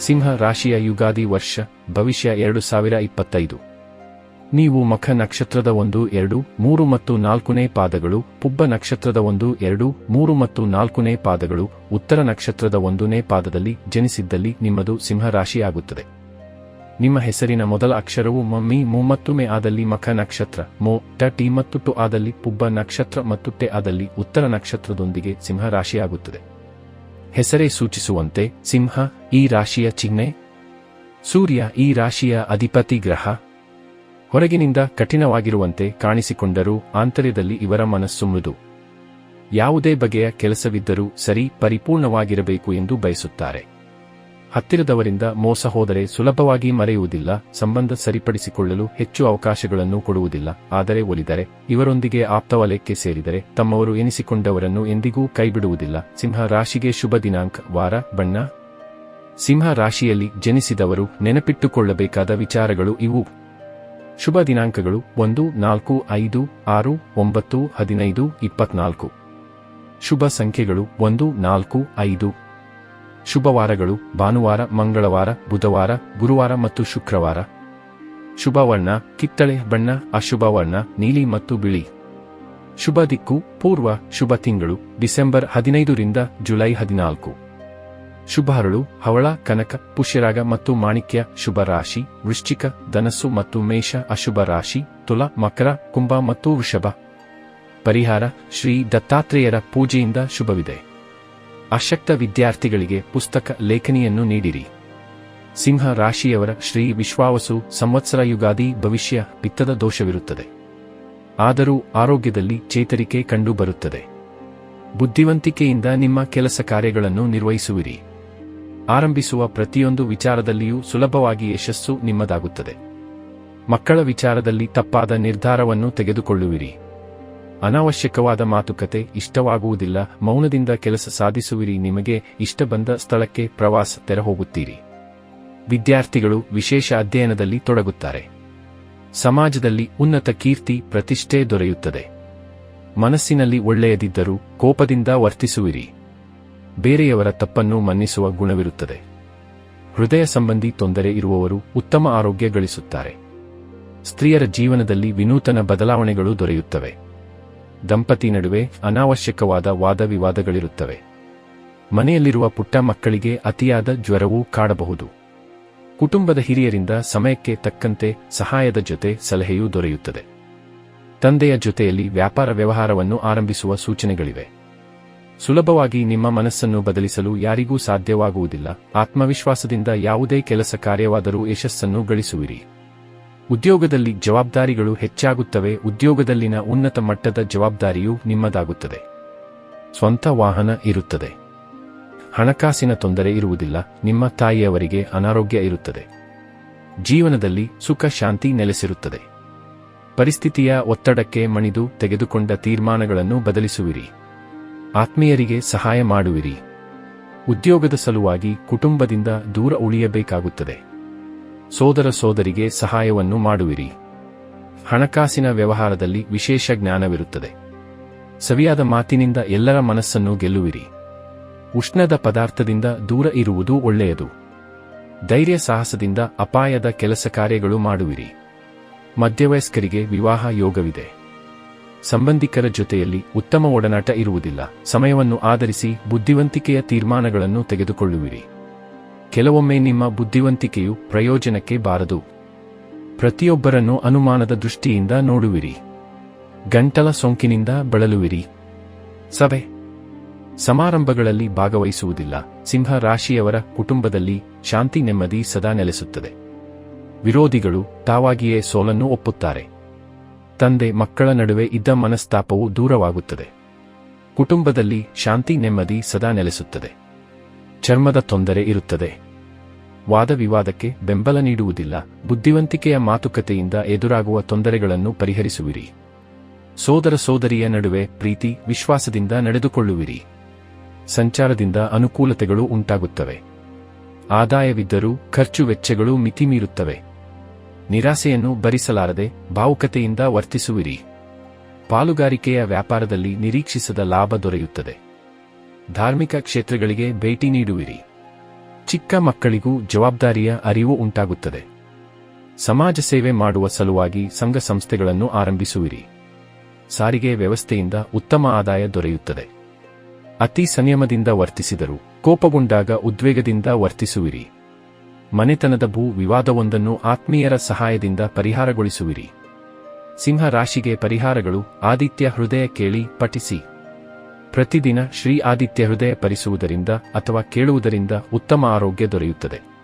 ಸಿಂಹ ರಾಶಿಯ ಯುಗಾದಿ ವರ್ಷ, ಭವಿಷ್ಯ ಎರಡು ಸಾವಿರ ಇಪ್ಪತ್ತೈದು. ನೀವು ಮಖ ನಕ್ಷತ್ರದ ಒಂದು, ಎರಡು, ಮೂರು ಮತ್ತು ನಾಲ್ಕನೇ ಪಾದಗಳು, ಪುಬ್ಬ ನಕ್ಷತ್ರದ ಒಂದು, ಎರಡು, ಮೂರು ಮತ್ತು ನಾಲ್ಕನೇ ಪಾದಗಳು, ಉತ್ತರ ನಕ್ಷತ್ರದ ಒಂದನೇ ಪಾದದಲ್ಲಿ ಜನಿಸಿದ್ದಲ್ಲಿ ನಿಮ್ಮದು ಸಿಂಹ ರಾಶಿಯಾಗುತ್ತದೆ. ನಿಮ್ಮ ಹೆಸರಿನ ಮೊದಲ ಅಕ್ಷರವು ಮಮ್ಮಿ ಮು ಮತ್ತು ಆದಲ್ಲಿ ಮಖ ನಕ್ಷತ್ರ, ಮೋ, ಟ, ಟಿ ಮತ್ತು ಟು ಆದಲ್ಲಿ ಪುಬ್ಬ ನಕ್ಷತ್ರ ಮತ್ತು ಟೆ ಆದಲ್ಲಿ ಉತ್ತರ ನಕ್ಷತ್ರದೊಂದಿಗೆ ಸಿಂಹ ರಾಶಿಯಾಗುತ್ತದೆ. ಹೆಸರೇ ಸೂಚಿಸುವಂತೆ ಸಿಂಹ ಈ ರಾಶಿಯ ಚಿಹ್ನೆ, ಸೂರ್ಯ ಈ ರಾಶಿಯ ಅಧಿಪತಿ ಗ್ರಹ. ಹೊರಗಿನಿಂದ ಕಠಿಣವಾಗಿರುವಂತೆ ಕಾಣಿಸಿಕೊಂಡರೂ ಆಂತರ್ಯದಲ್ಲಿ ಇವರ ಮನಸ್ಸು ಮೃದು. ಯಾವುದೇ ಬಗೆಯ ಕೆಲಸವಿದ್ದರೂ ಸರಿ ಪರಿಪೂರ್ಣವಾಗಿರಬೇಕು ಎಂದು ಬಯಸುತ್ತಾರೆ. ಹತ್ತಿರದವರಿಂದ ಮೋಸ ಹೋದರೆ ಸುಲಭವಾಗಿ ಮರೆಯುವುದಿಲ್ಲ, ಸಂಬಂಧ ಸರಿಪಡಿಸಿಕೊಳ್ಳಲು ಹೆಚ್ಚು ಅವಕಾಶಗಳನ್ನು ಕೊಡುವುದಿಲ್ಲ, ಆದರೆ ಒಲಿದರೆ, ಇವರೊಂದಿಗೆ ಆಪ್ತವಲಯಕ್ಕೆ ಸೇರಿದರೆ, ತಮ್ಮವರು ಎನಿಸಿಕೊಂಡವರನ್ನು ಎಂದಿಗೂ ಕೈಬಿಡುವುದಿಲ್ಲ. ಸಿಂಹ ರಾಶಿಗೆ ಶುಭ ದಿನಾಂಕ, ವಾರ, ಬಣ್ಣ. ಸಿಂಹ ರಾಶಿಯಲ್ಲಿ ಜನಿಸಿದವರು ನೆನಪಿಟ್ಟುಕೊಳ್ಳಬೇಕಾದ ವಿಚಾರಗಳು ಇವು. ಶುಭ ದಿನಾಂಕಗಳು ಒಂದು, ನಾಲ್ಕು, ಐದು, ಆರು, ಒಂಬತ್ತು, ಹದಿನೈದು, ಇಪ್ಪತ್ನಾಲ್ಕು. ಶುಭ ಸಂಖ್ಯೆಗಳು ಒಂದು, ನಾಲ್ಕು, ಐದು. ಶುಭವಾರಗಳು. ಭಾನುವಾರ, ಮಂಗಳವಾರ, ಬುಧವಾರ, ಗುರುವಾರ ಮತ್ತು ಶುಕ್ರವಾರ. ಶುಭವರ್ಣ, ಕಿತ್ತಳೆ ಬಣ್ಣ, ಅಶುಭವರ್ಣ, ನೀಲಿ ಮತ್ತು ಬಿಳಿ. ಶುಭ ದಿಕ್ಕು, ಪೂರ್ವ, ಶುಭ ತಿಂಗಳು, ಡಿಸೆಂಬರ್ ಹದಿನೈದರಿಂದ ಜುಲೈ ಹದಿನಾಲ್ಕು. ಶುಭ ಹರಳು, ಹವಳ, ಕನಕ, ಪುಷ್ಯರಾಗ ಮತ್ತು ಮಾಣಿಕ್ಯ, ಶುಭ ರಾಶಿ, ವೃಶ್ಚಿಕ, ಧನಸ್ಸು ಮತ್ತು ಮೇಷ, ಅಶುಭ ರಾಶಿ, ತುಲ, ಮಕರ, ಕುಂಭ ಮತ್ತು ವೃಷಭ. ಪರಿಹಾರ, ಶ್ರೀ ದತ್ತಾತ್ರೇಯರ ಪೂಜೆಯಿಂದ ಶುಭವಿದೆ. ಅಶಕ್ತ ವಿದ್ಯಾರ್ಥಿಗಳಿಗೆ ಪುಸ್ತಕ ಲೇಖನಿಯನ್ನು ನೀಡಿರಿ. ಸಿಂಹ ರಾಶಿಯವರ ಶ್ರೀ ವಿಶ್ವಾವಸು ಸಂವತ್ಸರ ಯುಗಾದಿ ಭವಿಷ್ಯ ಪಿತ್ತದ ದೋಷವಿರುತ್ತದೆ. ಆದರೂ ಆರೋಗ್ಯದಲ್ಲಿ ಚೇತರಿಕೆ ಕಂಡುಬರುತ್ತದೆ. ಬುದ್ಧಿವಂತಿಕೆಯಿಂದ ನಿಮ್ಮ ಕೆಲಸ ಕಾರ್ಯಗಳನ್ನು ನಿರ್ವಹಿಸುವಿರಿ. ಆರಂಭಿಸುವ ಪ್ರತಿಯೊಂದು ವಿಚಾರದಲ್ಲಿಯೂ ಸುಲಭವಾಗಿ ಯಶಸ್ಸು ನಿಮ್ಮದಾಗುತ್ತದೆ. ಮಕ್ಕಳ ವಿಚಾರದಲ್ಲಿ ತಪ್ಪಾದ ನಿರ್ಧಾರವನ್ನು ತೆಗೆದುಕೊಳ್ಳುವಿರಿ. ಅನಾವಶ್ಯಕವಾದ ಮಾತುಕತೆ ಇಷ್ಟವಾಗುವುದಿಲ್ಲ. ಮೌನದಿಂದ ಕೆಲಸ ಸಾಧಿಸುವಿರಿ. ನಿಮಗೆ ಇಷ್ಟ ಬಂದ ಸ್ಥಳಕ್ಕೆ ಪ್ರವಾಸ ತೆರಹೋಗುತ್ತೀರಿ. ವಿದ್ಯಾರ್ಥಿಗಳು ವಿಶೇಷ ಅಧ್ಯಯನದಲ್ಲಿ ತೊಡಗುತ್ತಾರೆ. ಸಮಾಜದಲ್ಲಿ ಉನ್ನತ ಕೀರ್ತಿ, ಪ್ರತಿಷ್ಠೆ ದೊರೆಯುತ್ತದೆ. ಮನಸ್ಸಿನಲ್ಲಿ ಒಳ್ಳೆಯದಿದ್ದರೂ ಕೋಪದಿಂದ ವರ್ತಿಸುವಿರಿ. ಬೇರೆಯವರ ತಪ್ಪನ್ನು ಮನ್ನಿಸುವ ಗುಣವಿರುತ್ತದೆ. ಹೃದಯ ಸಂಬಂಧಿ ತೊಂದರೆ ಇರುವವರು ಉತ್ತಮ ಆರೋಗ್ಯ ಗಳಿಸುತ್ತಾರೆ. ಸ್ತ್ರೀಯರ ಜೀವನದಲ್ಲಿ ವಿನೂತನ ಬದಲಾವಣೆಗಳು ದೊರೆಯುತ್ತವೆ. ದಂಪತಿ ನಡುವೆ ಅನಾವಶ್ಯಕವಾದ ವಾದವಿವಾದಗಳಿರುತ್ತವೆ. ಮನೆಯಲ್ಲಿರುವ ಪುಟ್ಟ ಮಕ್ಕಳಿಗೆ ಅತಿಯಾದ ಜ್ವರವೂ ಕಾಡಬಹುದು. ಕುಟುಂಬದ ಹಿರಿಯರಿಂದ ಸಮಯಕ್ಕೆ ತಕ್ಕಂತೆ ಸಹಾಯದ ಜೊತೆ ಸಲಹೆಯೂ ದೊರೆಯುತ್ತದೆ. ತಂದೆಯ ಜೊತೆಯಲ್ಲಿ ವ್ಯಾಪಾರ ವ್ಯವಹಾರವನ್ನು ಆರಂಭಿಸುವ ಸೂಚನೆಗಳಿವೆ. ಸುಲಭವಾಗಿ ನಿಮ್ಮ ಮನಸ್ಸನ್ನು ಬದಲಿಸಲು ಯಾರಿಗೂ ಸಾಧ್ಯವಾಗುವುದಿಲ್ಲ. ಆತ್ಮವಿಶ್ವಾಸದಿಂದ ಯಾವುದೇ ಕೆಲಸ ಕಾರ್ಯವಾದರೂ ಯಶಸ್ಸನ್ನು ಗಳಿಸುವಿರಿ. ಉದ್ಯೋಗದಲ್ಲಿ ಜವಾಬ್ದಾರಿಗಳು ಹೆಚ್ಚಾಗುತ್ತವೆ, ಉದ್ಯೋಗದಲ್ಲಿನ ಉನ್ನತ ಮಟ್ಟದ ಜವಾಬ್ದಾರಿಯೂ ನಿಮ್ಮದಾಗುತ್ತದೆ. ಸ್ವಂತ ವಾಹನ ಇರುತ್ತದೆ. ಹಣಕಾಸಿನ ತೊಂದರೆ ಇರುವುದಿಲ್ಲ, ನಿಮ್ಮ ತಾಯಿಯವರಿಗೆ ಅನಾರೋಗ್ಯ ಇರುತ್ತದೆ. ಜೀವನದಲ್ಲಿ ಸುಖ, ಶಾಂತಿ ನೆಲೆಸಿರುತ್ತದೆ. ಪರಿಸ್ಥಿತಿಯ ಒತ್ತಡಕ್ಕೆ ಮಣಿದು ತೆಗೆದುಕೊಂಡ ತೀರ್ಮಾನಗಳನ್ನು ಬದಲಿಸುವಿರಿ. ಆತ್ಮೀಯರಿಗೆ ಸಹಾಯ ಮಾಡುವಿರಿ. ಉದ್ಯೋಗದ ಸಲುವಾಗಿ ಕುಟುಂಬದಿಂದ ದೂರ ಉಳಿಯಬೇಕಾಗುತ್ತದೆ. ಸೋದರ ಸೋದರಿಗೆ ಸಹಾಯವನ್ನು ಮಾಡುವಿರಿ. ಹಣಕಾಸಿನ ವ್ಯವಹಾರದಲ್ಲಿ ವಿಶೇಷ ಜ್ಞಾನವಿರುತ್ತದೆ. ಸವಿಯಾದ ಮಾತಿನಿಂದ ಎಲ್ಲರ ಮನಸ್ಸನ್ನು ಗೆಲ್ಲುವಿರಿ. ಉಷ್ಣದ ಪದಾರ್ಥದಿಂದ ದೂರ ಇರುವುದು ಒಳ್ಳೆಯದು. ಧೈರ್ಯ ಸಾಹಸದಿಂದ ಅಪಾಯದ ಕೆಲಸ ಕಾರ್ಯಗಳು ಮಾಡುವಿರಿ. ಮಧ್ಯವಯಸ್ಕರಿಗೆ ವಿವಾಹ ಯೋಗವಿದೆ. ಸಂಬಂಧಿಕರ ಜೊತೆಯಲ್ಲಿ ಉತ್ತಮ ಒಡನಾಟ ಇರುವುದಿಲ್ಲ. ಸಮಯವನ್ನು ಆಧರಿಸಿ ಬುದ್ಧಿವಂತಿಕೆಯ ತೀರ್ಮಾನಗಳನ್ನು ತೆಗೆದುಕೊಳ್ಳುವಿರಿ. ಕೆಲವೊಮ್ಮೆ ನಿಮ್ಮ ಬುದ್ಧಿವಂತಿಕೆಯು ಪ್ರಯೋಜನಕ್ಕೆ ಬಾರದು. ಪ್ರತಿಯೊಬ್ಬರನ್ನು ಅನುಮಾನದ ದೃಷ್ಟಿಯಿಂದ ನೋಡುವಿರಿ. ಗಂಟಲ ಸೋಂಕಿನಿಂದ ಬಳಲುವಿರಿ. ಸಭೆ. ಸಮಾರಂಭಗಳಲ್ಲಿ ಭಾಗವಹಿಸುವುದಿಲ್ಲ. ಸಿಂಹ ರಾಶಿಯವರ ಕುಟುಂಬದಲ್ಲಿ ಶಾಂತಿ ನೆಮ್ಮದಿ ಸದಾ ನೆಲೆಸುತ್ತದೆ. ವಿರೋಧಿಗಳು ತಾವಾಗಿಯೇ ಸೋಲನ್ನು ಒಪ್ಪುತ್ತಾರೆ. ತಂದೆ ಮಕ್ಕಳ ನಡುವೆ ಇದ್ದ ಮನಸ್ತಾಪವು ದೂರವಾಗುತ್ತದೆ. ಕುಟುಂಬದಲ್ಲಿ ಶಾಂತಿ ನೆಮ್ಮದಿ ಸದಾ ನೆಲೆಸುತ್ತದೆ. ಚರ್ಮದ ತೊಂದರೆ ಇರುತ್ತದೆ. ವಾದ ವಿವಾದಕ್ಕೆ ಬೆಂಬಲ ನೀಡುವುದಿಲ್ಲ. ಬುದ್ಧಿವಂತಿಕೆಯ ಮಾತುಕತೆಯಿಂದ ಎದುರಾಗುವ ತೊಂದರೆಗಳನ್ನು ಪರಿಹರಿಸುವಿರಿ. ಸೋದರ ಸೋದರಿಯ ನಡುವೆ ಪ್ರೀತಿ, ವಿಶ್ವಾಸದಿಂದ ನಡೆದುಕೊಳ್ಳುವಿರಿ. ಸಂಚಾರದಿಂದ ಅನುಕೂಲತೆಗಳು ಉಂಟಾಗುತ್ತವೆ. ಆದಾಯವಿದ್ದರೂ ಖರ್ಚು ವೆಚ್ಚಗಳು ಮಿತಿಮೀರುತ್ತವೆ. ನಿರಾಸೆಯನ್ನು ಭರಿಸಲಾರದೆ ಭಾವುಕತೆಯಿಂದ ವರ್ತಿಸುವಿರಿ. ಪಾಲುಗಾರಿಕೆಯ ವ್ಯಾಪಾರದಲ್ಲಿ ನಿರೀಕ್ಷಿಸದ ಲಾಭ ದೊರೆಯುತ್ತದೆ. ಧಾರ್ಮಿಕ ಕ್ಷೇತ್ರಗಳಿಗೆ ಭೇಟಿ ನೀಡುವಿರಿ. ಚಿಕ್ಕ ಮಕ್ಕಳಿಗೂ ಜವಾಬ್ದಾರಿಯ ಅರಿವು ಉಂಟಾಗುತ್ತದೆ. ಸಮಾಜ ಸೇವೆ ಮಾಡುವ ಸಲುವಾಗಿ ಸಂಘ ಸಂಸ್ಥೆಗಳನ್ನು ಆರಂಭಿಸುವಿರಿ. ಸಾರಿಗೆ ವ್ಯವಸ್ಥೆಯಿಂದ ಉತ್ತಮ ಆದಾಯ ದೊರೆಯುತ್ತದೆ. ಅತಿ ಸಂಯಮದಿಂದ ವರ್ತಿಸಿದರು ಕೋಪಗೊಂಡಾಗ ಉದ್ವೇಗದಿಂದ ವರ್ತಿಸುವಿರಿ. ಮನೆತನದ ಭೂ ವಿವಾದವೊಂದನ್ನು ಆತ್ಮೀಯರ ಸಹಾಯದಿಂದ ಪರಿಹಾರಗೊಳಿಸುವಿರಿ. ಸಿಂಹ ರಾಶಿಗೆ ಪರಿಹಾರಗಳು ಆದಿತ್ಯ ಹೃದಯ ಕೇಳಿ ಪಠಿಸಿ. ಪ್ರತಿದಿನ ಶ್ರೀ ಆದಿತ್ಯ ಹೃದಯ ಪರಿಸುವುದರಿಂದ ಅಥವಾ ಕೇಳುವುದರಿಂದ ಉತ್ತಮ ಆರೋಗ್ಯ ದೊರೆಯುತ್ತದೆ.